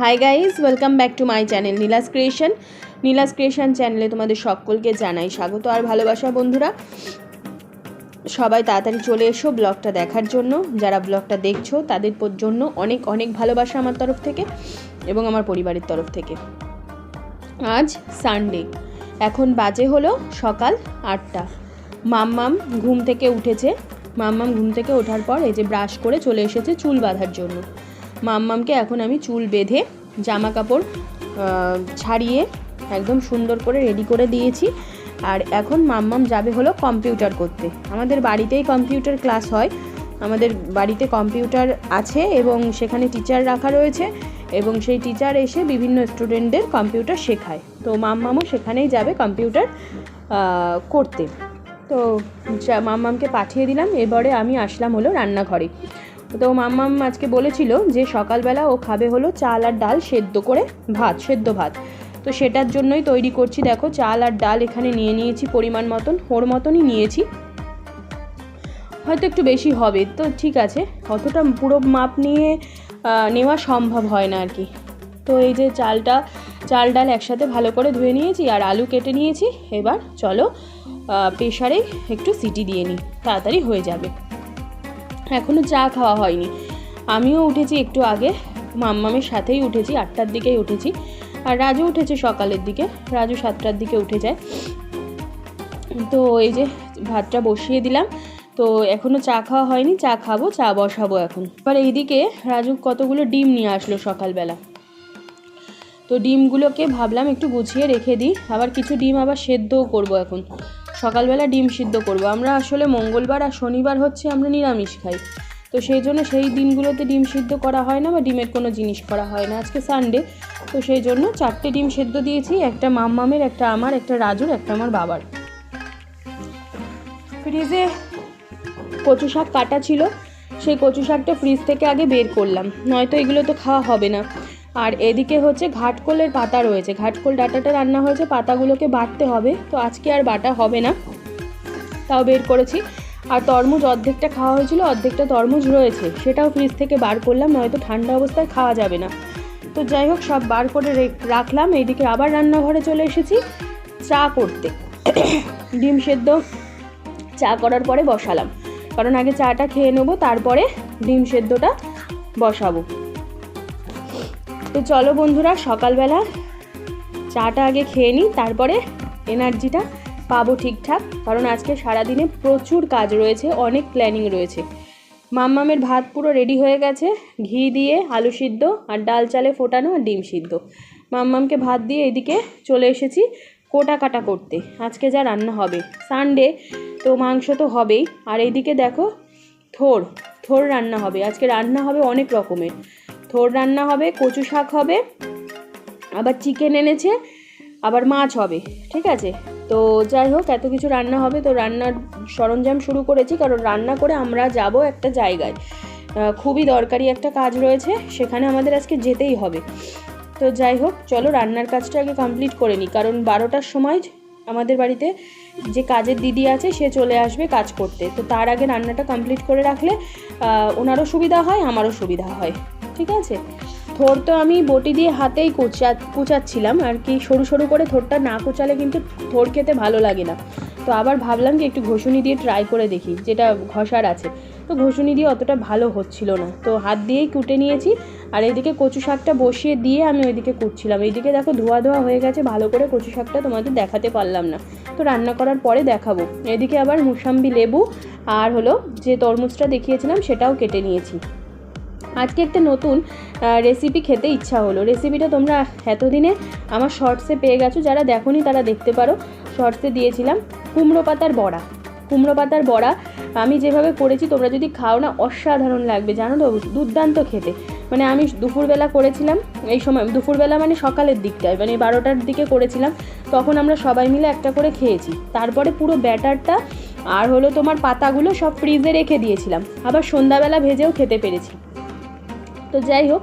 Hi guys welcome back to my channel Nilas creation Nilas creation চ্যানেলে তোমাদের সকলকে জানাই স্বাগত আর ভালোবাসা বন্ধুরা। সবাই তাড়াতাড়ি চলে এসো ব্লগটা দেখার জন্য। যারা ব্লগটা দেখছ, তাদের জন্য অনেক অনেক ভালোবাসা আমার তরফ থেকে এবং আমার পরিবারের তরফ থেকে। আজ সানডে এখন বাজে হলো সকাল আটটা। মাম্মাম ঘুম থেকে উঠেছে। মাম্মাম ঘুম থেকে ওঠার পর এই যে ব্রাশ করে চলে এসেছে চুল বাঁধার জন্য। মাম্মামকে এখন আমি চুল বেঁধে জামা কাপড় ছাড়িয়ে একদম সুন্দর করে রেডি করে দিয়েছি। আর এখন মাম্মাম যাবে হলো কম্পিউটার করতে। আমাদের বাড়িতেই কম্পিউটার ক্লাস হয়। আমাদের বাড়িতে কম্পিউটার আছে এবং সেখানে টিচার রাখা রয়েছে এবং সেই টিচার এসে বিভিন্ন স্টুডেন্টদের কম্পিউটার শেখায়। তো মাম্মামও সেখানেই যাবে কম্পিউটার করতে। তো মাম্মামকে পাঠিয়ে দিলাম এবারে আমি আসলাম হলো রান্নাঘরে। তো মাম্মাম আজকে বলেছিল যে সকালবেলা ও খাবে হলো চাল আর ডাল সেদ্ধ করে ভাত, সেদ্ধ ভাত। তো সেটার জন্যই তৈরি করছি, দেখো, চাল আর ডাল এখানে নিয়ে নিয়েছি পরিমাণ মতন, ওর মতনই নিয়েছি। হয়তো একটু বেশি হবে, তো ঠিক আছে, অতটা পুরো মাপ নিয়ে নেওয়া সম্ভব হয় না আর কি। তো এই যে চালটা, চাল ডাল একসাথে ভালো করে ধুয়ে নিয়েছি আর আলু কেটে নিয়েছি। এবার চলো প্রেশারে একটু সিটি দিয়ে নিই। তাড়াতাড়ি হয়ে যাবে। এখনও চা খাওয়া হয়নি। আমিও উঠেছি একটু আগে। মাম্মামের সাথেই উঠেছি, আটটার দিকেই উঠেছি। আর রাজু উঠেছে সকালের দিকে। রাজু সাতটার দিকে উঠে যায়। তো এই যে ভাতটা বসিয়ে দিলাম। তো এখনও চা খাওয়া হয়নি, চা খাব, চা বসাবো এখন। এবার এইদিকে রাজু কতগুলো ডিম নিয়ে আসলো সকালবেলা। তো ডিমগুলোকে ভাবলাম একটু গুছিয়ে রেখে দিই। আবার কিছু ডিম আবার সেদ্ধও করব এখন। সকালবেলা ডিম সিদ্ধ করব। আমরা আসলে মঙ্গলবার আর শনিবার হচ্ছে আমরা নিরামিষ খাই। তো সেই জন্য সেই দিনগুলোতে ডিম সিদ্ধ করা হয় না বা ডিমের কোনো জিনিস করা হয় না। আজকে সানডে। তো সেই জন্য চারটে ডিম সেদ্ধ দিয়েছি। একটা মাম্মামের, একটা আমার, একটা রাজুর, একটা আমার বাবার। ফ্রিজে কচু শাক কাটা ছিল। সেই কচু শাকটা ফ্রিজ থেকে আগে বের করলাম। নয়তো এগুলো তো খাওয়া হবে না। আর এদিকে হচ্ছে ঘাটকোলের পাতা রয়েছে। ঘাটকোল ডাটাটা রান্না হয়েছে, পাতাগুলোকে বাটতে হবে। তো আজকে আর বাটা হবে না। তাও বের করেছি। আর তরমুজ অর্ধেকটা খাওয়া হয়েছিল, অর্ধেকটা তরমুজ রয়েছে। সেটাও ফ্রিজ থেকে বার করলাম, নয়তো ঠান্ডা অবস্থায় খাওয়া যাবে না। তো যাই হোক, সব বার করে রেখ- রাখলাম। এইদিকে আবার রান্নাঘরে চলে এসেছি। চা করতে। ডিম সেদ্ধ। চা করার পরে বসালাম। কারণ আগে চাটা খেয়ে নেব, তারপরে ডিম সেদ্ধটা বসাবো। তো চলো বন্ধুরা, সকালবেলা চাটা আগে খেয়ে নিই, তারপরে এনার্জিটা পাবো ঠিকঠাক, কারণ আজকে সারাদিনে প্রচুর কাজ রয়েছে, অনেক প্ল্যানিং রয়েছে। মাম্মামের ভাত পুরো রেডি হয়ে গেছে, ঘি দিয়ে আলু সিদ্ধ আর ডাল চালে ফোটানো আর ডিম সিদ্ধ। মাম্মামকে ভাত দিয়ে এদিকে চলে এসেছি কোটা কাটা করতে, আজকে যা রান্না হবে। সানডে তো মাংস তো হবেই, আর এইদিকে দেখো, থোর থোর রান্না হবে, আজকে রান্না হবে অনেক রকমের। থোর রান্না হবে, কচু শাক হবে, আবার চিকেন এনেছে, আবার মাছ হবে, ঠিক আছে? তো যাই হোক, এত কিছু রান্না হবে, তো রান্নার সরঞ্জাম শুরু করেছি, কারণ রান্না করে আমরা যাব একটা জায়গায়। খুবই দরকারি একটা কাজ রয়েছে, সেখানে আমাদের আজকে যেতেই হবে। তো যাই হোক, চলো রান্নার কাজটা আগে কমপ্লিট করে নিই, কারণ বারোটার সময় আমাদের বাড়িতে যে কাজের দিদি আছে, সে চলে আসবে কাজ করতে। তো তার আগে রান্নাটা কমপ্লিট করে রাখলে ওনারও সুবিধা হয়, আমারও সুবিধা হয়। ঠিক আছে? থোর তো আমি বটি দিয়ে হাতেই কুচা, কুচাচ্ছিলাম। আর কি সরু সরু করে থোরটা না কুচালে কিন্তু থোর খেতে ভালো লাগে না। তো আবার ভাবলাম যে একটু ঘষুনি দিয়ে ট্রাই করে দেখি, যেটা ঘষার আছে। তো ঘষুনি দিয়ে অতটা ভালো হচ্ছিল না। তো হাত দিয়েই কুটে নিয়েছি। আর এদিকে কচু শাকটা বসিয়ে দিয়ে আমি ওইদিকে কুটছিলাম। এইদিকে দেখো ধোয়া ধোয়া হয়ে গেছে, ভালো করে কচু শাকটা তোমাদের দেখাতে পারলাম না। তো রান্না করার পরে দেখাবো। এদিকে আবার মুসাম্বি লেবু আর হলো যে তরমুজটা দেখিয়েছিলাম সেটাও কেটে নিয়েছি। আজকে একটা নতুন রেসিপি খেতে ইচ্ছা হলো। রেসিপিটা তোমরা এতদিনে আমার শর্টসে পেয়ে গেছো, যারা দেখোনি তারা দেখতে পারো। শর্টসে দিয়েছিলাম কুমড়ো পাতার বড়া। কুমড়ো পাতার বড়া আমি যেভাবে করেছি, তোমরা যদি খাও না, অসাধারণ লাগবে, জানো তো? দুর্দান্ত খেতে। মানে আমি দুপুরবেলা করেছিলাম, এই সময়, দুপুরবেলা মানে সকালের দিকটায় মানে বারোটার দিকে করেছিলাম, তখন আমরা সবাই মিলে একটা করে খেয়েছি। তারপরে পুরো ব্যাটারটা আর হলো তোমার পাতাগুলো সব ফ্রিজে রেখে দিয়েছিলাম। আবার সন্ধ্যাবেলা ভেজেও খেতে পেরেছি। তো যাই হোক,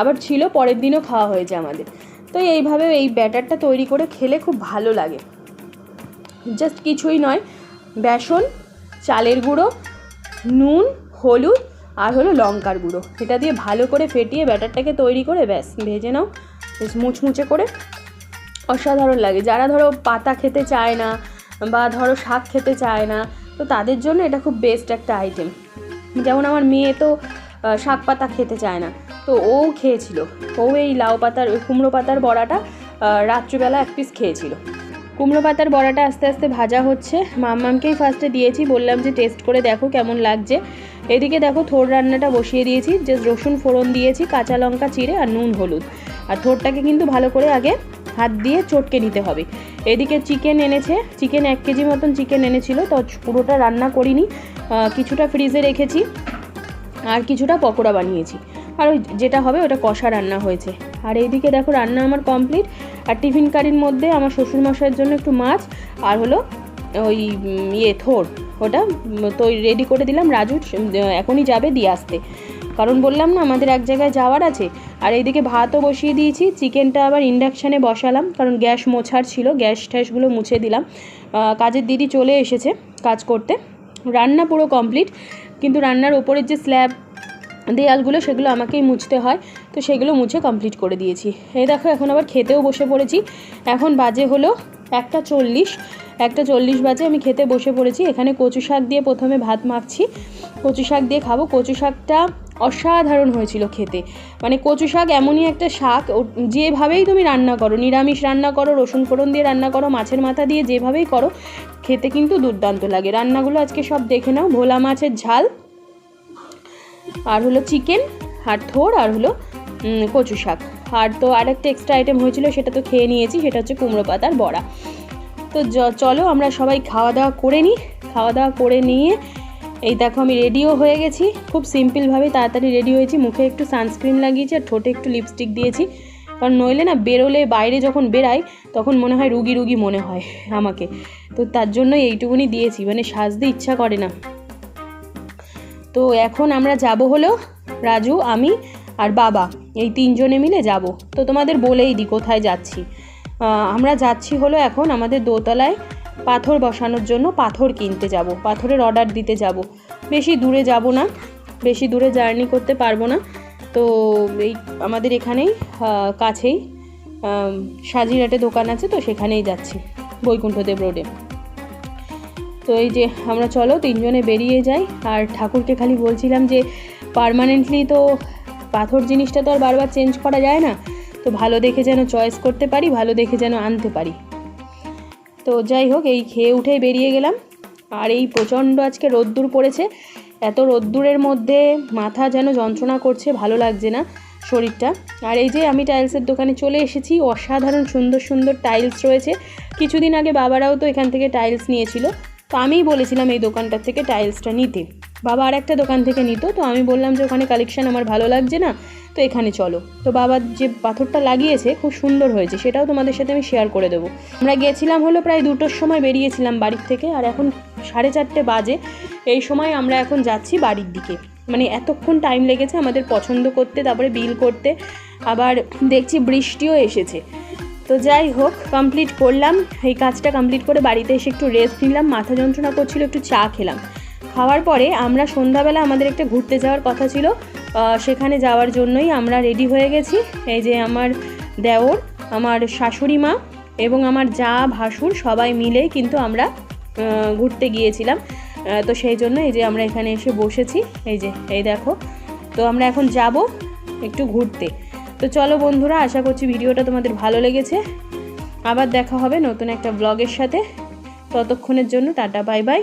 আবার ছিল, পরের দিনও খাওয়া হয়েছে আমাদের। তো এইভাবে এই ব্যাটারটা তৈরি করে খেলে খুব ভালো লাগে। জাস্ট কিছুই নয়, বেসন, চালের গুঁড়ো, নুন, হলুদ, আর হলো লঙ্কার গুঁড়ো। এটা দিয়ে ভালো করে ফেটিয়ে ব্যাটারটাকে তৈরি করে ব্যাস, ভেজে নাও। বেশ মুচমুচে করে। অসাধারণ লাগে। যারা ধরো পাতা খেতে চায় না বা ধরো শাক খেতে চায় না, তো তাদের জন্য এটা খুব বেস্ট একটা আইটেম যেমন আমার মেয়ে তো শাক পাতা খেতে চায় না। তো ও খেয়েছিল। ও এই লাউ পাতার, ওই কুমড়ো পাতার বড়াটা রাত্রিবেলা এক পিস খেয়েছিল। কুমড়ো পাতার বড়াটা আস্তে আস্তে ভাজা হচ্ছে। মাম্মামকেই ফার্স্টে দিয়েছি, বললাম যে টেস্ট করে দেখো কেমন লাগছে। এদিকে দেখো থোর রান্নাটা বসিয়ে দিয়েছি যে রসুন ফোড়ন দিয়েছি, কাঁচা লঙ্কা, চিড়ে আর নুন, হলুদ। আর থোরটাকে কিন্তু ভালো করে আগে হাত দিয়ে চটকে নিতে হবে। এদিকে চিকেন এনেছে চিকেন এক কেজি মতন চিকেন এনেছিল, তো পুরোটা রান্না করিনি। কিছুটা ফ্রিজে রেখেছি। আর কিছুটা পকোড়া বানিয়েছি। আর ওই যেটা হবে ওটা কষা রান্না হয়েছে। আর এইদিকে দেখো রান্না আমার কমপ্লিট। আর টিফিন কারির মধ্যে আমার শ্বশুরমশাইয়ের জন্য একটু মাছ আর হলো ওই ইয়ে থোর। ওটা তো রেডি করে দিলাম। রাজু এখনই যাবে দিয়ে আসতে। কারণ বললাম না, আমাদের এক জায়গায় যাওয়ার আছে। আর এইদিকে ভাতও বসিয়ে দিয়েছি। চিকেনটা আবার ইন্ডাকশানে বসালাম। কারণ গ্যাস মোছার ছিল। গ্যাস ট্যাসগুলো মুছে দিলাম। কাজের দিদি চলে এসেছে কাজ করতে। রান্না পুরো কমপ্লিট কিন্তু রান্নার ওপরের যে স্ল্যাব দেয়ালগুলো, সেগুলো আমাকেই মুছতে হয়। তো সেগুলো মুছে কমপ্লিট করে দিয়েছি। এই দেখো, এখন আবার খেতেও বসে পড়েছি। এখন বাজে হলো একটা চল্লিশ একটা চল্লিশ বাজে, আমি খেতে বসে পড়েছি। এখানে কচু শাক দিয়ে প্রথমে ভাত মাখছি। কচু শাক দিয়ে খাব। কচু শাকটা অসাধারণ হয়েছিল খেতে। মানে কচু শাক এমনই একটা শাক যেভাবেই তুমি রান্না করো, নিরামিষ রান্না করো, রসুন ফোড়ন দিয়ে রান্না করো, মাছের মাথা দিয়ে যেভাবেই করো, খেতে কিন্তু দুর্দান্ত লাগে। রান্নাগুলো আজকে সব দেখে নাও। ভোলা মাছের ঝাল, আর হলো চিকেন, আর থোর, আর হলো কচু শাক। আর তো আরেকটা এক্সট্রা আইটেম হয়েছিল, সেটা তো খেয়ে নিয়েছি, সেটা হচ্ছে কুমড়ো পাতার বড়া। তো চলো আমরা সবাই খাওয়া দাওয়া করে নিই খাওয়া দাওয়া করে নিয়ে, এই দেখো আমি রেডিও হয়ে গেছি, খুব সিম্পলভাবে তাড়াতাড়ি রেডি হয়েছি, মুখে একটু সানস্ক্রিন লাগিয়েছি আর ঠোঁটে একটু লিপস্টিক দিয়েছি। কারণ নইলে না বেরোলে, বাইরে যখন বেরাই, তখন মনে হয় রুগী রুগী মনে হয় আমাকে। তো তার জন্যই এইটুকুনি দিয়েছি মানে সাজতে ইচ্ছা করে না। তো এখন আমরা যাব হলো রাজু, আমি আর বাবা এই তিনজনে মিলে যাব। তো তোমাদের বলেই দিই কোথায় যাচ্ছি। আমরা যাচ্ছি হলো এখন আমাদের দোতলায় পাথর বসানোর জন্য পাথর কিনতে যাব। পাথরের অর্ডার দিতে যাব। বেশি দূরে যাব না বেশি দূরে জার্নি করতে পারব না। তো এই আমাদের এখানেই কাছেই আহ, সাজিরহাটে দোকান আছে তো সেখানেই যাচ্ছি বৈকুণ্ঠদেব রোডে তো এই যে আমরা চলো তিনজনে বেরিয়ে যাই। আর ঠাকুরকে খালি বলছিলাম যে পার্মানেন্টলি তো পাথর জিনিসটা তো আর বারবার চেঞ্জ করা যায় না। তো ভালো দেখে যেন চয়েস করতে পারি, ভালো দেখে যেন আনতে পারি। তো যাই হোক, এই খেয়ে উঠেই বেরিয়ে গেলাম। আর এই প্রচণ্ড আজকে রোদ্দুর পড়েছে। এত রোদ্দুরের মধ্যে মাথা যেন যন্ত্রণা করছে, ভালো লাগছে না শরীরটা। আর এই যে আমি টাইলসের দোকানে চলে এসেছি, অসাধারণ সুন্দর সুন্দর টাইলস রয়েছে। কিছুদিন আগে বাবারাও তো এখান থেকে টাইলস নিয়েছিল। তো আমিই বলেছিলাম এই দোকানটার থেকে টাইলসটা নিতে। বাবা আর একটা দোকান থেকে নিত, তো আমি বললাম যে ওখানে কালেকশান আমার ভালো লাগছে না, তো এখানে চলো। তো বাবার যে পাথরটা লাগিয়েছে খুব সুন্দর হয়েছে, সেটাও তোমাদের সাথে আমি শেয়ার করে দেবো। আমরা গেছিলাম হলো প্রায় দুটোর সময় বেরিয়েছিলাম বাড়ির থেকে, আর এখন সাড়ে চারটে বাজে, এই সময় আমরা এখন যাচ্ছি বাড়ির দিকে। মানে এতক্ষণ টাইম লেগেছে আমাদের পছন্দ করতে, তারপরে বিল করতে, আবার দেখছি বৃষ্টিও এসেছে। তো যাই হোক কমপ্লিট করলাম, এই কাজটা কমপ্লিট করে বাড়িতে এসে একটু রেস্ট নিলাম, মাথা যন্ত্রণা করছিল, একটু চা খেলাম। খাওয়ার পরে আমরা সন্ধ্যাবেলা আমাদের একটা ঘুরতে যাওয়ার কথা ছিল। সেখানে যাওয়ার জন্যই আমরা রেডি হয়ে গেছি। এই যে আমার দেওর, আমার শাশুড়ি মা এবং আমার যা ভাসুর সবাই মিলে কিন্তু আমরা ঘুরতে গিয়েছিলাম। তো সেই জন্য এই যে আমরা এখানে এসে বসেছি। এই যে, এই দেখো। তো আমরা এখন যাব একটু ঘুরতে। তো চলো বন্ধুরা, আশা করছি ভিডিওটা তোমাদের ভালো লেগেছে। আবার দেখা হবে নতুন একটা ব্লগের সাথে। ততক্ষণের জন্য টাটা, বাই বাই।